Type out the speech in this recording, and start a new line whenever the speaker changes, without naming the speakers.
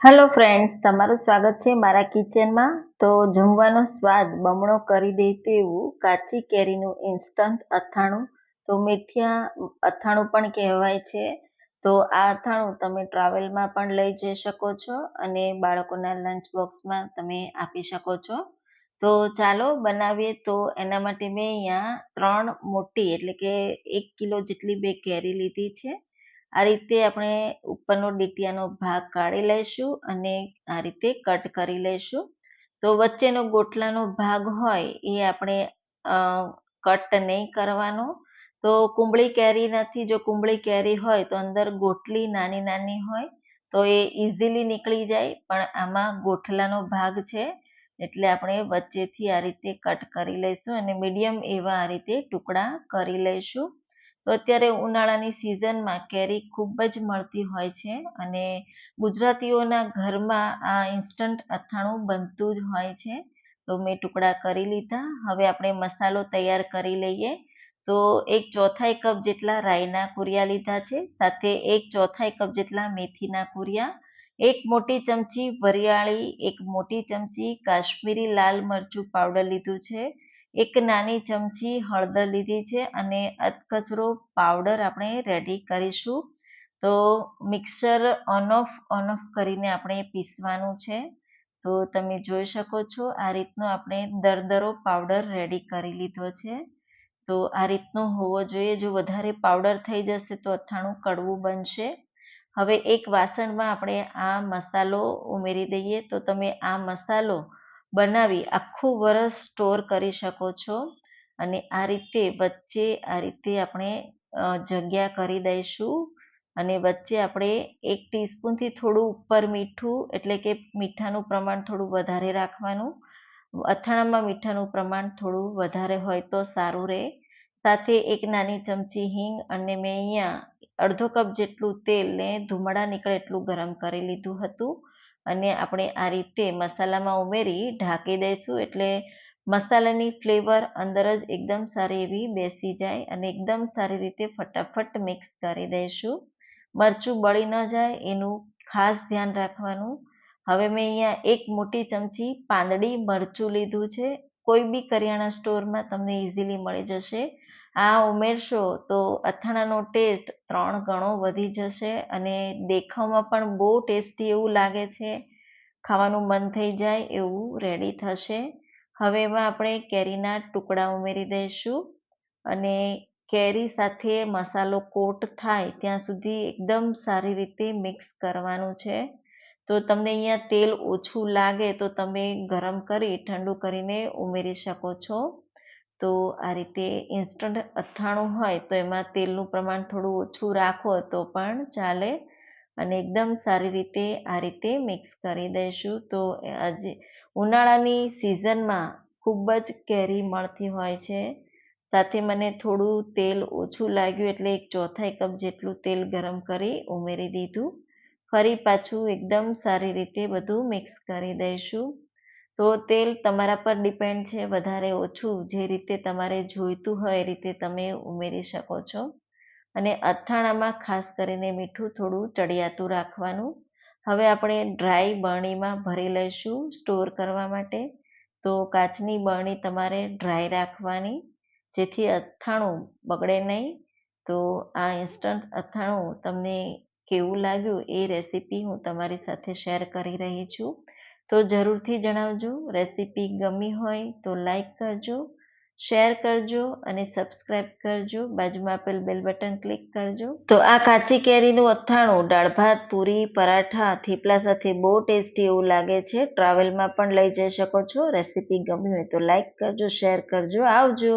Hello friends તમારું સ્વાગત છે મારા કિચનમાં તો જમવાનો સ્વાદ બમણો કરી દે તેવું કાચી કેરીનું ઇન્સ્ટન્ટ અથાણું. તો મેથિયા અથાણું પણ કહેવાય છે. તો આ અથાણું તમે ટ્રાવેલમાં પણ લઈ જઈ શકો છો અને બાળકોના લંચ બોક્સમાં તમે આપી શકો છો. તો ચાલો બનાવીએ. તો એના માટે મેં અહીંયા ત્રણ મોટી એટલે કે એક કિલો જેટલી બે કેરી લીધી છે. આ રીતે આપણે ઉપરનો ડીટીયાનો ભાગ કાઢી લઈશું અને આ રીતે કટ કરી લઈશું. તો વચ્ચેનો ગોટલાનો ભાગ હોય એ આપણે કટ નહીં કરવાનો. તો કુંબળી કેરી નથી, જો કુંબળી કેરી હોય તો અંદર ગોટલી નાની નાની હોય તો એ ઇઝીલી નીકળી જાય, પણ આમાં ગોઠલાનો ભાગ છે એટલે આપણે વચ્ચેથી આ રીતે કટ કરી લઈશું અને મીડિયમ એવા આ રીતે ટુકડા કરી લઈશું. તો અત્યારે ઉનાળાની સિઝનમાં કેરી ખૂબ જ મળતી હોય છે અને ગુજરાતીઓના ઘરમાં આ ઇન્સ્ટન્ટ અથાણું બનતું જ હોય છે. તો મેં ટુકડા કરી લીધા. હવે આપણે મસાલો તૈયાર કરી લઈએ. તો એક ચોથાઈ કપ જેટલા રાઈના કુરિયા લીધા છે, સાથે એક ચોથાઈ કપ જેટલા મેથીના કુરિયા, એક મોટી ચમચી વરિયાળી, એક મોટી ચમચી કાશ્મીરી લાલ મરચું પાવડર લીધું છે એક નાની ચમચી હળદર લીધી છે અને અધકચરો પાવડર આપણે રેડી કરીશું. તો mixer on off on off કરીને આપણે પીસવાનું છે. તો તમે જોઈ શકો છો આ રીતનો આપણે દરદરો પાવડર રેડી કરી લીધો છે. તો આ રીતનો હોવો જોઈએ. જો વધારે પાવડર થઈ જશે તો અથાણું કડવું બનશે. હવે એક વાસણમાં આપણે આ મસાલો ઉમેરી દઈએ. તો તમે આ મસાલો બનાવી આખું વરસ સ્ટોર કરી શકો છો. અને આ રીતે વચ્ચે આ રીતે આપણે જગ્યા કરી દઈશું. અને વચ્ચે આપણે એક ટીસ્પૂનથી થોડું ઉપર મીઠું, એટલે કે મીઠાનું પ્રમાણ થોડું વધારે રાખવાનું. અથાણામાં મીઠાનું પ્રમાણ થોડું વધારે હોય તો સારું રહે. સાથે એક નાની ચમચી હિંગ અને મેં અહીંયા અડધો કપ જેટલું તેલને ધુમાડા નીકળે એટલું ગરમ કરી લીધું હતું. અને આપણે આ રીતે મસાલામાં ઉમેરી ઢાંકી દઈશું એટલે મસાલાની ફ્લેવર અંદર જ એકદમ સારી એવી બેસી જાય અને એકદમ સારી રીતે ફટાફટ મિક્સ કરી દઈશું. મરચું બળી ન જાય, એનું ખાસ ધ્યાન રાખવાનું. હવે મેં અહીંયા એક મોટી ચમચી પાંદડી મરચું લીધું છે. કોઈ બી કરિયાણા સ્ટોરમાં તમને ઇઝીલી મળી જશે. આ ઉમેરશો તો અથાણાનો ટેસ્ટ ત્રણ ગણો વધી જશે અને દેખાવમાં પણ બહુ ટેસ્ટી એવું લાગે છે. ખાવાનું મન થઈ જાય એવું રેડી થશે. હવે એમાં આપણે કેરીના ટુકડા ઉમેરી દઈશું અને કેરી સાથે મસાલો કોટ થાય ત્યાં સુધી એકદમ સારી રીતે મિક્સ કરવાનું છે. તો તમને અહીંયા તેલ ઓછું લાગે તો તમે ગરમ કરી, ઠંડુ કરીને ઉમેરી શકો છો. તો આ રીતે ઇન્સ્ટન્ટ અથાણું હોય તો એમાં તેલનું પ્રમાણ થોડું ઓછું રાખો તો પણ ચાલે. અને એકદમ સારી રીતે આ રીતે મિક્સ કરી દઈશું. તો આજે ઉનાળાની સિઝનમાં ખૂબ જ કેરી મળતી હોય છે. સાથે મને થોડું તેલ ઓછું લાગ્યું એટલે એક ચોથાઈ કપ જેટલું તેલ ગરમ કરી ઉમેરી દીધું. ફરી પાછું એકદમ સારી રીતે બધું મિક્સ કરી દઈશું. તો તેલ તમારા પર ડિપેન્ડ છે, વધારે ઓછું જે રીતે તમારે જોઈતું હોય એ રીતે તમે ઉમેરી શકો છો. અને અથાણામાં ખાસ કરીને મીઠું થોડું ચડિયાતું રાખવાનું. હવે આપણે ડ્રાય બરણીમાં ભરી લઈશું સ્ટોર કરવા માટે. તો કાચની બરણી તમારે ડ્રાય રાખવાની, જેથી અથાણું બગડે નહીં. તો આ ઇન્સ્ટન્ટ અથાણું તમને કેવું લાગ્યું એ રેસીપી હું તમારી સાથે શેર કરી રહી છું. તો જરૂરથી જણાવજો, રેસીપી ગમી હોય તો લાઈક કરજો, શેર કરજો અને સબસ્ક્રાઈબ કરજો. બાજુમાં આપેલ બેલ બટન ક્લિક કરજો. તો આ કાચી કેરીનું અથાણું, દાળ ભાત, પૂરી, પરાઠા, થેપલા સાથે બહુ ટેસ્ટી એવું લાગે છે. ટ્રાવેલમાં પણ લઈ જઈ શકો છો. રેસીપી ગમી હોય તો લાઈક કરજો, શેર કરજો. આવજો.